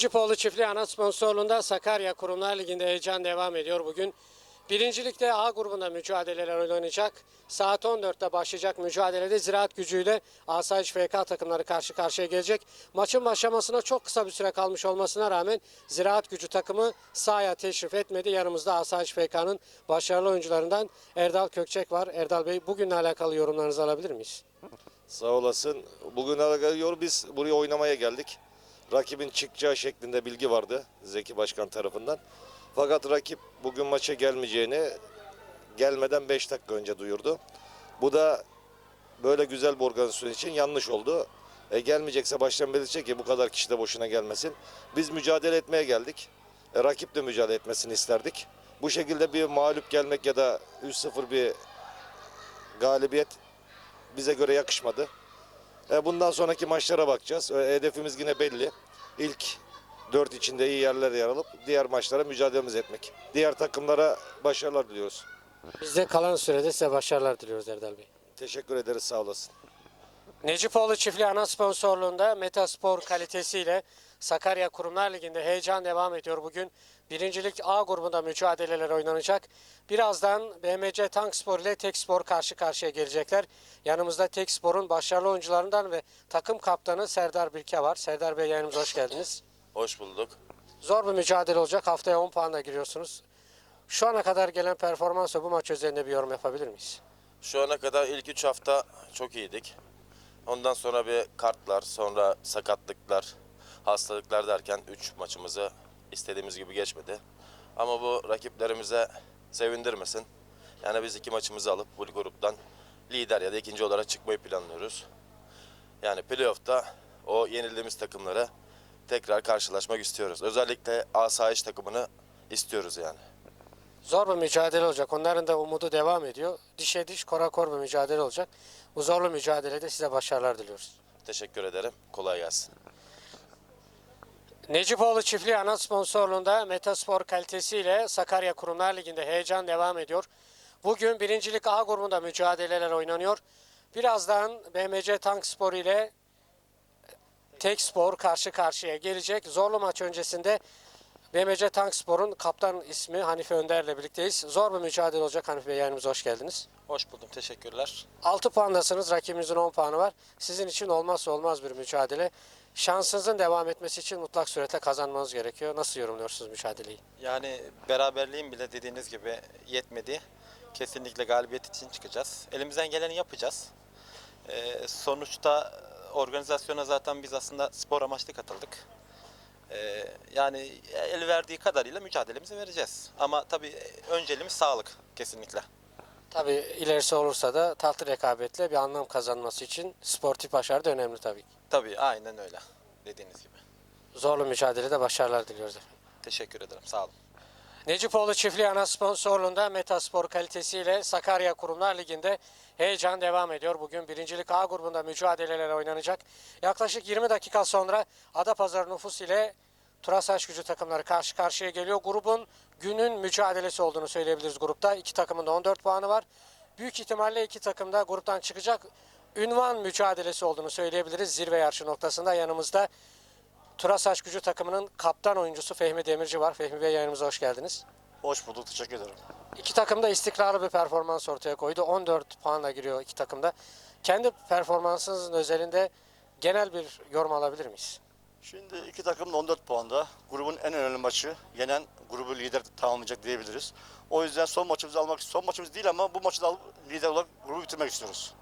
Necipoğlu Çiftliği ana sponsorluğunda Sakarya Kurumlar Ligi'nde heyecan devam ediyor bugün. Birincilikte A grubunda mücadeleler oynanacak. Saat 14'te başlayacak mücadelede ziraat gücüyle Asayiş FK takımları karşı karşıya gelecek. Maçın başlamasına çok kısa bir süre kalmış olmasına rağmen ziraat gücü takımı sahaya teşrif etmedi. Yanımızda Asayiş FK'nın başarılı oyuncularından Erdal Kökçek var. Erdal Bey bugünle alakalı yorumlarınızı alabilir miyiz? Sağ olasın. Bugün alakalı biz buraya oynamaya geldik. Rakibin çıkacağı şeklinde bilgi vardı Zeki Başkan tarafından. Fakat rakip bugün maça gelmeyeceğini gelmeden 5 dakika önce duyurdu. Bu da böyle güzel bir organizasyon için yanlış oldu. E, gelmeyecekse baştan belirtecek ki bu kadar kişi de boşuna gelmesin. Biz mücadele etmeye geldik. E, rakip de mücadele etmesini isterdik. Bu şekilde bir mağlup gelmek ya da 3-0 bir galibiyet bize göre yakışmadı. E, bundan sonraki maçlara bakacağız. E, hedefimiz yine belli. İlk dört içinde iyi yerler yer alıp diğer maçlara mücadelemiz etmek. Diğer takımlara başarılar diliyoruz. Biz de kalan sürede size başarılar diliyoruz Erdal Bey. Teşekkür ederiz sağ olasın. Necipoğlu Çiftliği ana sponsorluğunda Metaspor kalitesiyle Sakarya Kurumlar Ligi'nde heyecan devam ediyor bugün. Birincilik A grubunda mücadeleler oynanacak. Birazdan BMC Tankspor ile Tekspor karşı karşıya gelecekler. Yanımızda Tekspor'un başarılı oyuncularından ve takım kaptanı Serdar Bilke var. Serdar Bey yayınımıza hoş geldiniz. Hoş bulduk. Zor bir mücadele olacak. Haftaya 10 puanla giriyorsunuz. Şu ana kadar gelen performans ve bu maç üzerinde bir yorum yapabilir miyiz? Şu ana kadar ilk 3 hafta çok iyiydik. Ondan sonra bir kartlar, sonra sakatlıklar, hastalıklar derken 3 maçımızı istediğimiz gibi geçmedi. Ama bu rakiplerimize sevindirmesin. Yani biz iki maçımızı alıp bu gruptan lider ya da ikinci olarak çıkmayı planlıyoruz. Yani playoff'ta o yenildiğimiz takımları tekrar karşılaşmak istiyoruz. Özellikle asayiş takımını istiyoruz yani. Zor bir mücadele olacak. Onların da umudu devam ediyor. Dişe diş, kora kor bir mücadele olacak. Bu zorlu mücadelede size başarılar diliyoruz. Teşekkür ederim. Kolay gelsin. Necipoğlu Çiftliği ana sponsorluğunda Metaspor kalitesiyle Sakarya Kurumlar Ligi'nde heyecan devam ediyor. Bugün birincilik A grubunda mücadeleler oynanıyor. Birazdan BMC Tankspor ile Tekspor karşı karşıya gelecek. Zorlu maç öncesinde BMC Tankspor'un kaptan ismi Hanife Önder'le birlikteyiz. Zor bir mücadele olacak Hanife Bey yayınımıza hoş geldiniz. Hoş buldum. Teşekkürler. 6 puandasınız. Rakibinizin 10 puanı var. Sizin için olmazsa olmaz bir mücadele. Şansınızın devam etmesi için mutlak surette kazanmanız gerekiyor. Nasıl yorumluyorsunuz mücadeleyi? Yani beraberliğin bile dediğiniz gibi yetmedi. Kesinlikle galibiyet için çıkacağız. Elimizden geleni yapacağız. Ee, sonuçta organizasyona zaten biz aslında spor amaçlı katıldık. Ee, yani el verdiği kadarıyla mücadelemizi vereceğiz. Ama tabii önceliğimiz sağlık kesinlikle. Tabii ilerisi olursa da tatlı rekabetle bir anlam kazanması için sportif başarı da önemli tabii. ki. Tabii aynen öyle dediğiniz gibi. Zorlu mücadelede başarılar diliyoruz efendim. Teşekkür ederim. Sağ olun. Necipoğlu Çiftliği ana sponsorluğunda Metaspor kalitesiyle Sakarya Kurumlar Ligi'nde heyecan devam ediyor. Bugün birincilik A grubunda mücadeleler oynanacak. Yaklaşık 20 dakika sonra Adapazarı nüfus ile Turasaç gücü takımları karşı karşıya geliyor. Grubun günün mücadelesi olduğunu söyleyebiliriz grupta. İki takımın da 14 puanı var. Büyük ihtimalle iki takım da gruptan çıkacak. Ünvan mücadelesi olduğunu söyleyebiliriz. Zirve yarışı noktasında yanımızda Turasaç gücü takımının kaptan oyuncusu Fehmi Demirci var. Fehmi Bey yayınımıza hoş geldiniz. Hoş bulduk, teşekkür ederim. İki takım da istikrarlı bir performans ortaya koydu. 14 puanla giriyor iki takım da. Kendi performansınızın özelinde genel bir yorum alabilir miyiz? Şimdi iki takım da 14 puanda. Grubun en önemli maçı. Yenen grubu lider tamamlayacak diyebiliriz. O yüzden son maçımızı almak, son maçımız değil ama bu maçı da alıp lider olarak grubu bitirmek istiyoruz.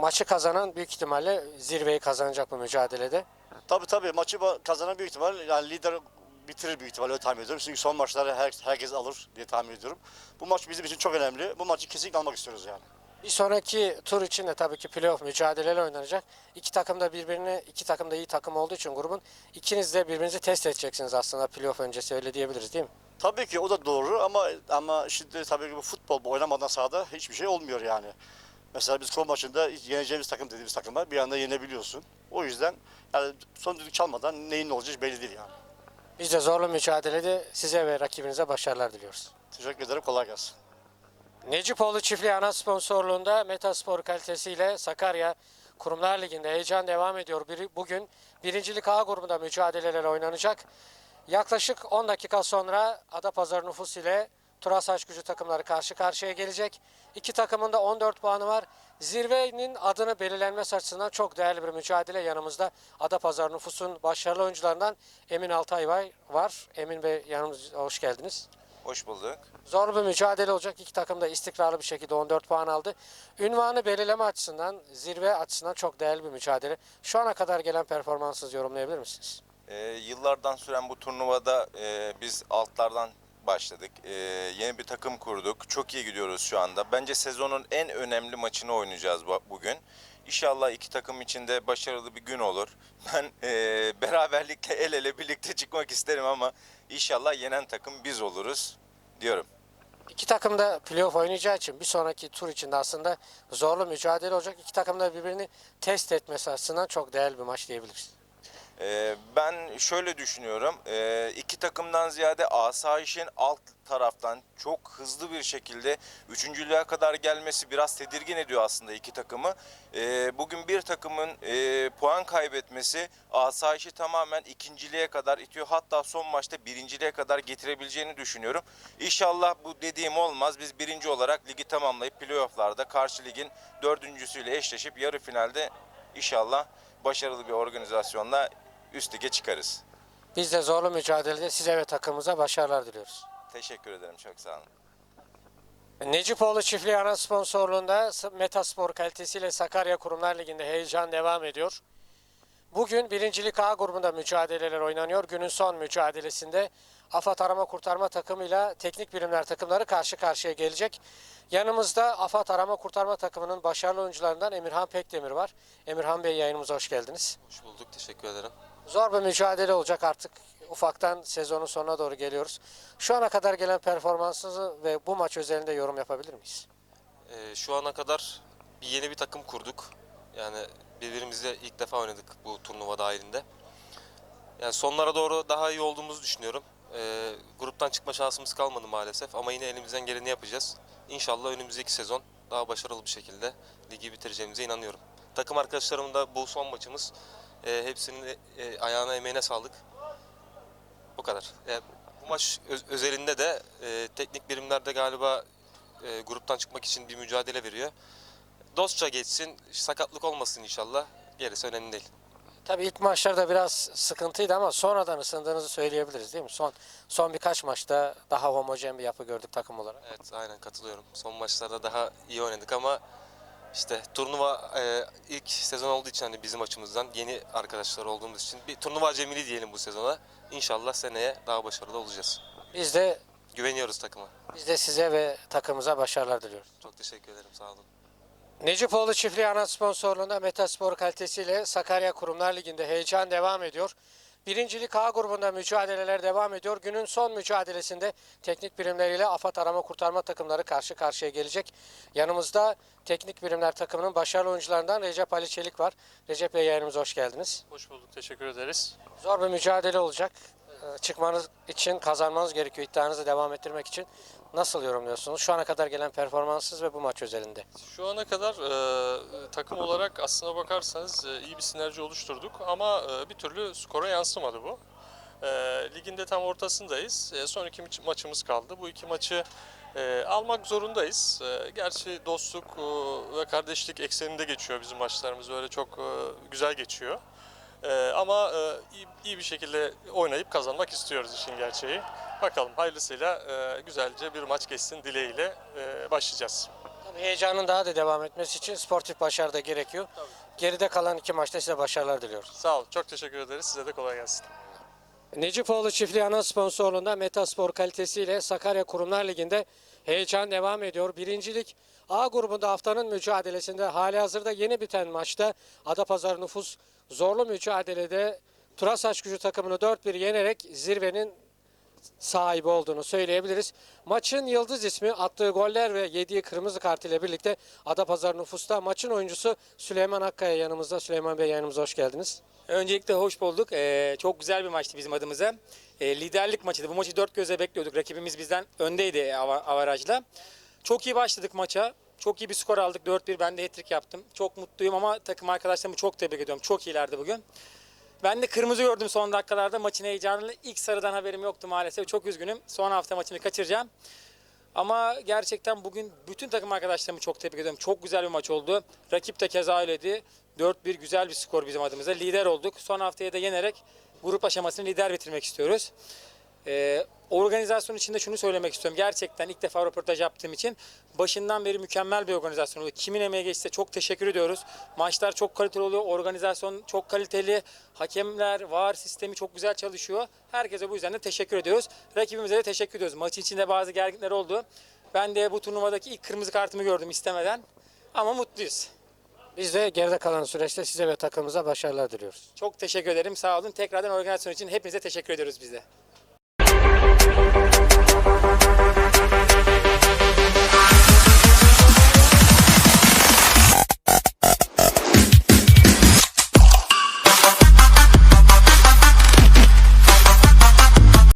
Maçı kazanan büyük ihtimalle zirveyi kazanacak bu mücadelede. Tabii tabii maçı kazanan büyük ihtimal yani lider bitirir büyük ihtimal öyle tahmin ediyorum. Çünkü son maçları her, herkes alır diye tahmin ediyorum. Bu maç bizim için çok önemli. Bu maçı kesinlikle almak istiyoruz yani. Bir sonraki tur için de tabii ki playoff mücadeleler oynanacak. İki takım da birbirini, iki takım da iyi takım olduğu için grubun ikiniz de birbirinizi test edeceksiniz aslında playoff öncesi öyle diyebiliriz değil mi? Tabii ki o da doğru ama ama şimdi tabii ki bu futbol bu oynamadan sahada hiçbir şey olmuyor yani. Mesela biz maçında hiç yeneceğimiz takım dediğimiz takımlar bir anda yenebiliyorsun. O yüzden yani son düdük çalmadan neyin ne olacağı belli değil yani. Biz de zorlu mücadelede size ve rakibinize başarılar diliyoruz. Teşekkür ederim kolay gelsin. Necipoğlu Çiftliği ana sponsorluğunda Metaspor kalitesiyle Sakarya Kurumlar Ligi'nde heyecan devam ediyor. Bugün birincilik A grubunda mücadeleler oynanacak. Yaklaşık 10 dakika sonra Adapazarı nüfus ile Turasaç gücü takımları karşı karşıya gelecek. İki takımın da 14 puanı var. Zirvenin adını belirlenmesi açısından çok değerli bir mücadele yanımızda. Adapazarı nüfusun başarılı oyuncularından Emin Altay var-. Emin Bey yanımıza hoş geldiniz. Hoş bulduk. Zor bir mücadele olacak. İki takım da istikrarlı bir şekilde 14 puan aldı. Ünvanı belirleme açısından, zirve açısından çok değerli bir mücadele. Şu ana kadar gelen performansınızı yorumlayabilir misiniz? Ee, yıllardan süren bu turnuvada e, biz altlardan başladık. Ee, yeni bir takım kurduk. Çok iyi gidiyoruz şu anda. Bence sezonun en önemli maçını oynayacağız bu- bugün. İnşallah iki takım için de başarılı bir gün olur. Ben e, beraberlikle el ele birlikte çıkmak isterim ama inşallah yenen takım biz oluruz diyorum. İki takım da playoff oynayacağı için bir sonraki tur içinde aslında zorlu mücadele olacak. İki takım da birbirini test etmesi açısından çok değerli bir maç diyebiliriz. Ee, ben şöyle düşünüyorum. Ee, iki takımdan ziyade asayişin alt taraftan çok hızlı bir şekilde üçüncülüğe kadar gelmesi biraz tedirgin ediyor aslında iki takımı. Ee, bugün bir takımın e, puan kaybetmesi asayişi tamamen ikinciliğe kadar itiyor. Hatta son maçta birinciliğe kadar getirebileceğini düşünüyorum. İnşallah bu dediğim olmaz. Biz birinci olarak ligi tamamlayıp playofflarda karşı ligin dördüncüsüyle eşleşip yarı finalde inşallah başarılı bir organizasyonla üst lige çıkarız. Biz de zorlu mücadelede size ve takımımıza başarılar diliyoruz. Teşekkür ederim. Çok sağ olun. Necipoğlu Çiftliği ana sponsorluğunda Metaspor kalitesiyle Sakarya Kurumlar Ligi'nde heyecan devam ediyor. Bugün birincilik A grubunda mücadeleler oynanıyor. Günün son mücadelesinde AFAD Arama Kurtarma takımıyla teknik birimler takımları karşı karşıya gelecek. Yanımızda AFAD Arama Kurtarma takımının başarılı oyuncularından Emirhan Pekdemir var. Emirhan Bey yayınımıza hoş geldiniz. Hoş bulduk, teşekkür ederim. Zor bir mücadele olacak artık. Ufaktan sezonun sonuna doğru geliyoruz. Şu ana kadar gelen performansınızı ve bu maç özelinde yorum yapabilir miyiz? Ee, şu ana kadar bir yeni bir takım kurduk. Yani birbirimizle ilk defa oynadık bu turnuva dahilinde. Yani sonlara doğru daha iyi olduğumuzu düşünüyorum. Ee, gruptan çıkma şansımız kalmadı maalesef ama yine elimizden geleni yapacağız. İnşallah önümüzdeki sezon daha başarılı bir şekilde ligi bitireceğimize inanıyorum. Takım arkadaşlarım da bu son maçımız. Ee, hepsinin e, ayağına emeğine sağlık. Bu kadar. Yani bu maç öz- özelinde de e, teknik birimlerde galiba e, gruptan çıkmak için bir mücadele veriyor. Dostça geçsin, sakatlık olmasın inşallah. Gerisi önemli değil. Tabii ilk maçlarda biraz sıkıntıydı ama sonradan ısındığınızı söyleyebiliriz değil mi? Son son birkaç maçta daha homojen bir yapı gördük takım olarak. Evet, aynen katılıyorum. Son maçlarda daha iyi oynadık ama işte turnuva e, ilk sezon olduğu için hani bizim açımızdan yeni arkadaşlar olduğumuz için bir turnuva acemili diyelim bu sezona. İnşallah seneye daha başarılı olacağız. Biz de Güveniyoruz takıma. biz de size ve takımımıza başarılar diliyoruz. Çok teşekkür ederim, sağ olun. Necipoğlu Çiftliği ana sponsorluğunda Metaspor kalitesiyle Sakarya Kurumlar Ligi'nde heyecan devam ediyor. Birincilik A grubunda mücadeleler devam ediyor. Günün son mücadelesinde teknik birimleriyle AFAD arama kurtarma takımları karşı karşıya gelecek. Yanımızda teknik birimler takımının başarılı oyuncularından Recep Ali Çelik var. Recep Bey yayınımıza hoş geldiniz. Hoş bulduk, teşekkür ederiz. Zor bir mücadele olacak. Ee, Çıkmanız için kazanmanız gerekiyor iddianızı devam ettirmek için. Nasıl yorumluyorsunuz? Şu ana kadar gelen performansınız ve bu maç özelinde. Şu ana kadar e, takım olarak aslına bakarsanız e, iyi bir sinerji oluşturduk ama e, bir türlü skora yansımadı bu. E, ligin tam ortasındayız. E, son iki maç- maçımız kaldı. Bu iki maçı e, almak zorundayız. E, gerçi dostluk e, ve kardeşlik ekseninde geçiyor bizim maçlarımız. Öyle çok e, güzel geçiyor. E, ama e, iyi, iyi bir şekilde oynayıp kazanmak istiyoruz işin gerçeği. Bakalım hayırlısıyla e, güzelce bir maç geçsin dileğiyle e, başlayacağız. Tabii heyecanın daha da devam etmesi için sportif başarı da gerekiyor. Geride kalan iki maçta size başarılar diliyoruz. Sağ olun. Çok teşekkür ederiz. Size de kolay gelsin. Necipoğlu Çiftliği ana sponsorluğunda Metaspor kalitesiyle Sakarya Kurumlar Ligi'nde heyecan devam ediyor. Birincilik A grubunda haftanın mücadelesinde hali hazırda yeni biten maçta Adapazarı nüfus zorlu mücadelede Turasaç gücü takımını 4-1 yenerek zirvenin sahibi olduğunu söyleyebiliriz. Maçın yıldız ismi attığı goller ve yediği kırmızı kart ile birlikte Adapazarı nüfusta maçın oyuncusu Süleyman Akkaya yanımızda. Süleyman Bey yanımıza hoş geldiniz. Öncelikle hoş bulduk. Ee, çok güzel bir maçtı bizim adımıza. Ee, liderlik maçıydı. Bu maçı dört gözle bekliyorduk. Rakibimiz bizden öndeydi ava- avarajla. Çok iyi başladık maça. Çok iyi bir skor aldık. 4-1 ben de hat-trick yaptım. Çok mutluyum ama takım arkadaşlarımı çok tebrik ediyorum. Çok iyilerdi bugün. Ben de kırmızı gördüm son dakikalarda maçın heyecanını. İlk sarıdan haberim yoktu maalesef. Çok üzgünüm. Son hafta maçını kaçıracağım. Ama gerçekten bugün bütün takım arkadaşlarımı çok tebrik ediyorum. Çok güzel bir maç oldu. Rakip de keza öyleydi. 4-1 güzel bir skor bizim adımıza. Lider olduk. Son haftaya da yenerek grup aşamasını lider bitirmek istiyoruz. Ee, organizasyon içinde şunu söylemek istiyorum. Gerçekten ilk defa röportaj yaptığım için başından beri mükemmel bir organizasyon oldu. Kimin emeği geçse çok teşekkür ediyoruz. Maçlar çok kaliteli oluyor. Organizasyon çok kaliteli. Hakemler, VAR sistemi çok güzel çalışıyor. Herkese bu yüzden de teşekkür ediyoruz. Rakibimize de teşekkür ediyoruz. Maç içinde bazı gerginlikler oldu. Ben de bu turnuvadaki ilk kırmızı kartımı gördüm istemeden. Ama mutluyuz. Biz de geride kalan süreçte size ve takımımıza başarılar diliyoruz. Çok teşekkür ederim. Sağ olun. Tekrardan organizasyon için hepinize teşekkür ediyoruz biz de. Thank you.